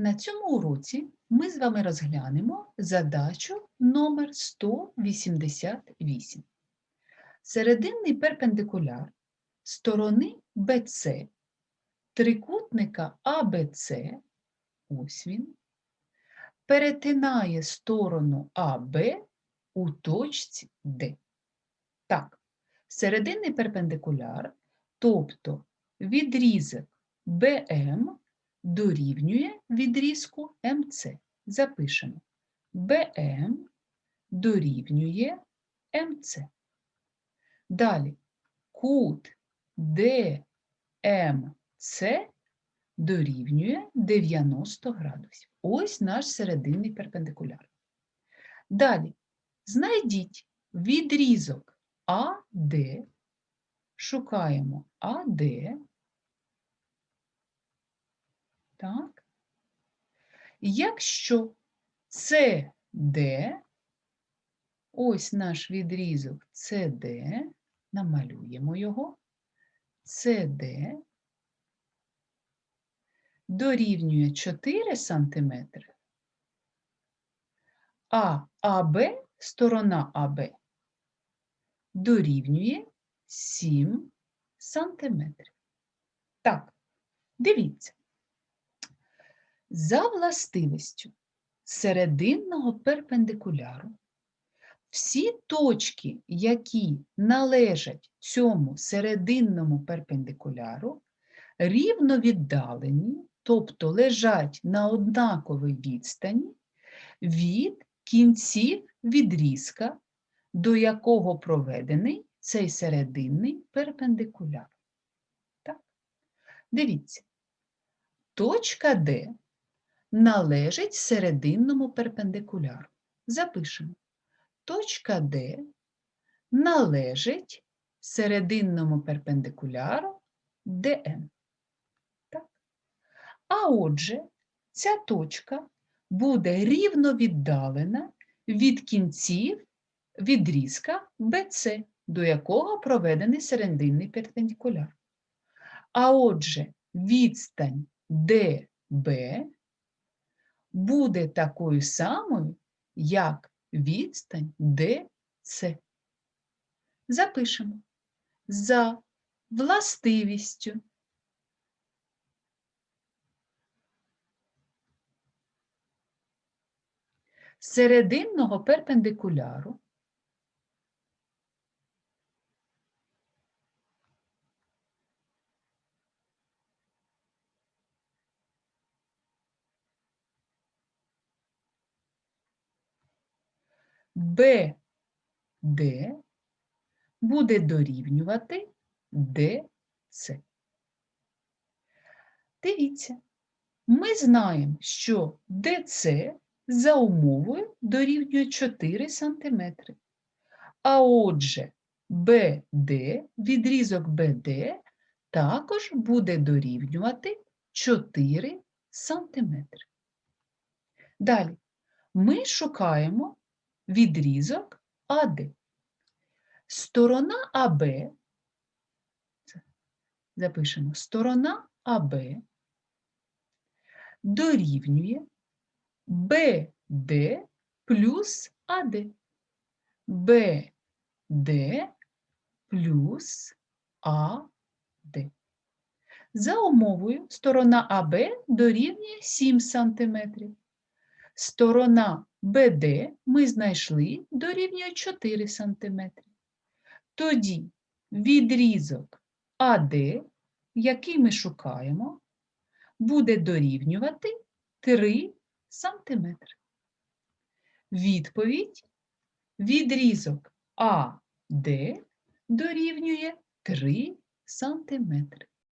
На цьому уроці ми з вами розглянемо задачу номер 188. Серединний перпендикуляр сторони BC трикутника ABC, ось він, перетинає сторону АБ у точці D. Так, серединний перпендикуляр, тобто відрізок BM дорівнює відрізку МЦ. Запишемо. БМ дорівнює МЦ. Далі кут ДМЦ дорівнює 90 градусів. Ось наш серединний перпендикуляр. Далі знайдіть відрізок АД, шукаємо АД. Так. Якщо CD, ось наш відрізок CD, намалюємо його, CD дорівнює 4 см, а АБ, сторона АБ, дорівнює 7 см. Так, дивіться. За властивістю серединного перпендикуляру всі точки, які належать цьому серединному перпендикуляру, рівно віддалені, тобто лежать на однаковій відстані від кінців відрізка, до якого проведений цей серединний перпендикуляр. Так? Дивіться, точка Д належить серединному перпендикуляру. Запишемо. Точка Д належить серединному перпендикуляру. Так? А отже, ця точка буде рівно віддалена від кінців відрізка BC, до якого проведений серединний перпендикуляр. А отже, відстань DB буде такою самою, як відстань DC. Запишемо за властивістю. Серединного перпендикуляру BD буде дорівнювати DC. Дивіться, ми знаємо, що DC за умовою дорівнює 4 см. А отже, BD, відрізок BD також буде дорівнювати 4 см. Далі ми шукаємо відрізок АД. Сторона АБ, запишемо, сторона АБ дорівнює БД плюс АД. БД плюс АД. За умовою сторона АБ дорівнює 7 см. Сторона БД ми знайшли дорівнює 4 см. Тоді відрізок АД, який ми шукаємо, буде дорівнювати 3 см. Відповідь відрізок АД дорівнює 3 см.